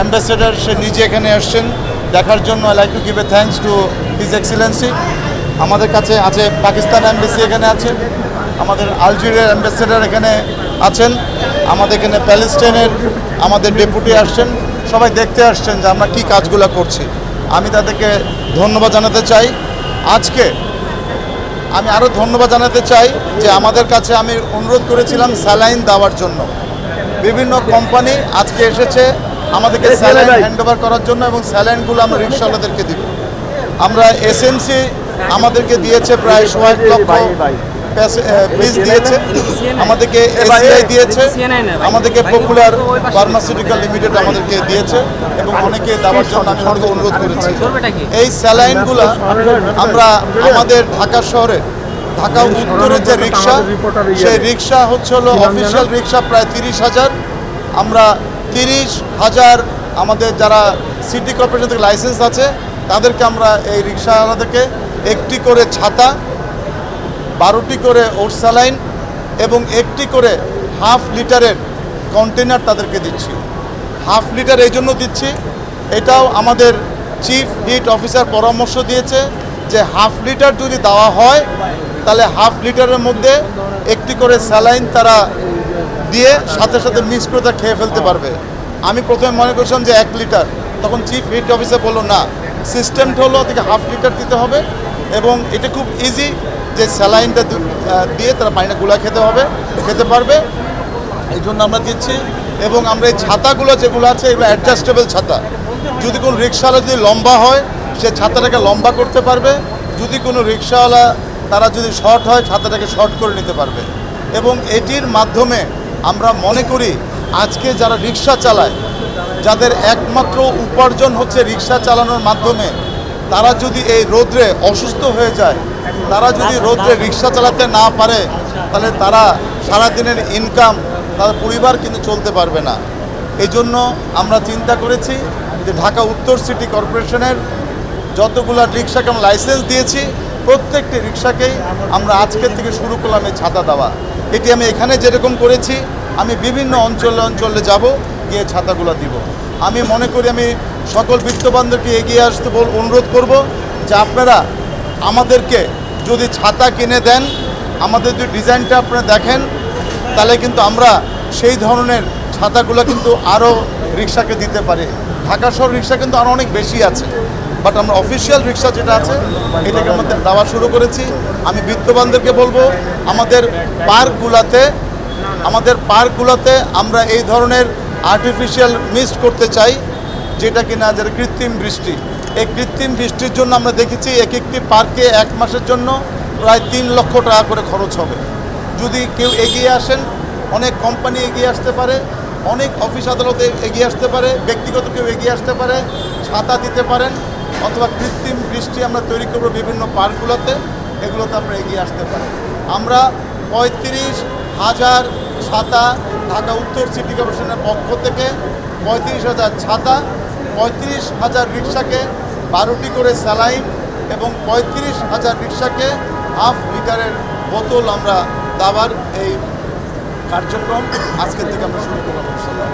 Ambassador, সে নিজে এখানে আসছেন। দেখার জন্য I like to give a thanks to his excellency আমাদের কাছে আছে, পাকিস্তান অ্যাম্বাসি এখানে আছে। আমাদের আলজেরিয়ার অ্যাম্বাসেডার এখানে আছেন। আমাদের এখানে প্যালেস্টাইনের আমাদের ডেপুটি আসছেন। সবাই দেখতে আসছেন যে আমরা কী কাজগুলো করছি। আমি তাদেরকে ধন্যবাদ জানাতে চাই। আজকে আমি আরও ধন্যবাদ জানাতে চাই যে আমাদের কাছে আমি অনুরোধ করেছিলাম স্যালাইন দেওয়ার জন্য। বিভিন্ন কোম্পানি আজকে এসেছে। আমাদেরকে স্যালাইন হ্যান্ড ওভার করার জন্য এবং স্যালাইনগুলো আমরা রিক্সাওয়ালাদেরকে দিব। আমরা এসএমসি আমাদেরকে দিয়েছে প্রায় সোয়া এক লক্ষ পিস দিয়েছে। আমাদেরকে এসিআই দিয়েছে। আমাদেরকে পপুলার ফার্মাসিউটিক্যাল লিমিটেড আমাদেরকে দিয়েছে এবং অনেকে দেওয়ার জন্য আমি অনেকে অনুরোধ করেছি। এই স্যালাইনগুলো আমরা আমাদের ঢাকা শহরে ঢাকা উত্তরের যে রিক্সা সেই রিক্সা হচ্ছে হলো অফিসিয়াল রিক্সা প্রায় তিরিশ হাজার। আমরা তিরিশ হাজার আমাদের যারা সিটি কর্পোরেশন থেকে লাইসেন্স আছে, তাদেরকে আমরা এই রিক্সাওয়ালাদেরকে একটি করে ছাতা, বারোটি করে ওট স্যালাইন এবং একটি করে হাফ লিটারের কন্টেনার তাদেরকে দিচ্ছি। হাফ লিটার এই জন্য দিচ্ছি, এটাও আমাদের চিফ হিট অফিসার পরামর্শ দিয়েছে যে হাফ লিটার যদি দেওয়া হয়, তাহলে হাফ লিটারের মধ্যে একটি করে স্যালাইন তারা দিয়ে সাথে সাথে মিক্স করে তা খেয়ে ফেলতে পারবে। আমি প্রথমে মনে করছিলাম যে এক লিটার। তখন চিফ হিট অফিসার বলল, না, সিস্টেমটা হলো থেকে হাফ লিটার দিতে হবে এবং এটা খুব ইজি যে স্যালাইনটা দিয়ে তারা পানিটা গুলা খেতে হবে, খেতে পারবে। এই জন্য আমরা দিচ্ছি এবং আমরা এই ছাতাগুলো যেগুলো আছে, এগুলো অ্যাডজাস্টেবল ছাতা। যদি কোনো রিক্সাওয়ালা যদি লম্বা হয়, সে ছাতাটাকে লম্বা করতে পারবে। যদি কোনো রিক্সাওয়ালা, তারা যদি শর্ট হয়, ছাতাটাকে শর্ট করে নিতে পারবে। এবং এটির মাধ্যমে আমরা মনে করি আজকে যারা রিক্সা চালায়, যাদের একমাত্র উপার্জন হচ্ছে রিক্সা চালানোর মাধ্যমে, তারা যদি এই রোদ্রে অসুস্থ হয়ে যায়, তারা যদি রোদ্রে রিক্সা চালাতে না পারে, তাহলে তারা সারাদিনের ইনকাম তাদের পরিবার কিন্তু চলতে পারবে না। এই জন্য আমরা চিন্তা করেছি যে ঢাকা উত্তর সিটি কর্পোরেশনের যতগুলো রিক্সাকে আমরা লাইসেন্স দিয়েছি প্রত্যেকটি রিক্সাকেই আমরা আজকের থেকে শুরু করলাম এই ছাতা দেওয়া। এটি আমি এখানে যেরকম করেছি, আমি বিভিন্ন অঞ্চলে অঞ্চলে যাব, গিয়ে ছাতাগুলো দিব। আমি মনে করি আমি সকল বিত্তবানদেরকে এগিয়ে আসতে বল, অনুরোধ করব যে আপনারা আমাদেরকে যদি ছাতা কিনে দেন, আমাদের যদি ডিজাইনটা আপনারা দেখেন, তাহলে কিন্তু আমরা সেই ধরনের ছাতাগুলো কিন্তু আরও রিক্সাকে দিতে পারি। ঢাকা শহর রিক্সা কিন্তু আরও অনেক বেশি আছে। বাট আমরা অফিসিয়াল রিক্সা যেটা আছে, এটাকে আমাদের দেওয়া শুরু করেছি। আমি বিত্তবানদেরকে বলব, আমাদের পার্কগুলোতে আমাদের পার্কগুলোতে আমরা এই ধরনের আর্টিফিশিয়াল মিস্ট করতে চাই, যেটা কিনা যেটা কৃত্রিম বৃষ্টি। এই কৃত্রিম বৃষ্টির জন্য আমরা দেখেছি এক একটি পার্কে এক মাসের জন্য প্রায় তিন লক্ষ টাকা করে খরচ হবে। যদি কেউ এগিয়ে আসেন, অনেক কোম্পানি এগিয়ে আসতে পারে, অনেক অফিস আদালতে এগিয়ে আসতে পারে, ব্যক্তিগত কেউ এগিয়ে আসতে পারে, ছাতা দিতে পারেন অথবা কৃত্রিম বৃষ্টি আমরা তৈরি করব বিভিন্ন পার্কগুলোতে, এগুলোতে আমরা এগিয়ে আসতে পারি আমরা পঁয়ত্রিশ হাজার ছাতা ঢাকা উত্তর সিটি কর্পোরেশনের পক্ষ থেকে পঁয়ত্রিশ হাজার ছাতা, পঁয়ত্রিশ হাজার রিক্সাকে বারোটি করে স্যালাইন এবং পঁয়ত্রিশ হাজার রিক্সাকে হাফ লিটারের বোতল আমরা দাবার এই কার্যক্রম আজকের থেকে আমরা শুরু করলাম।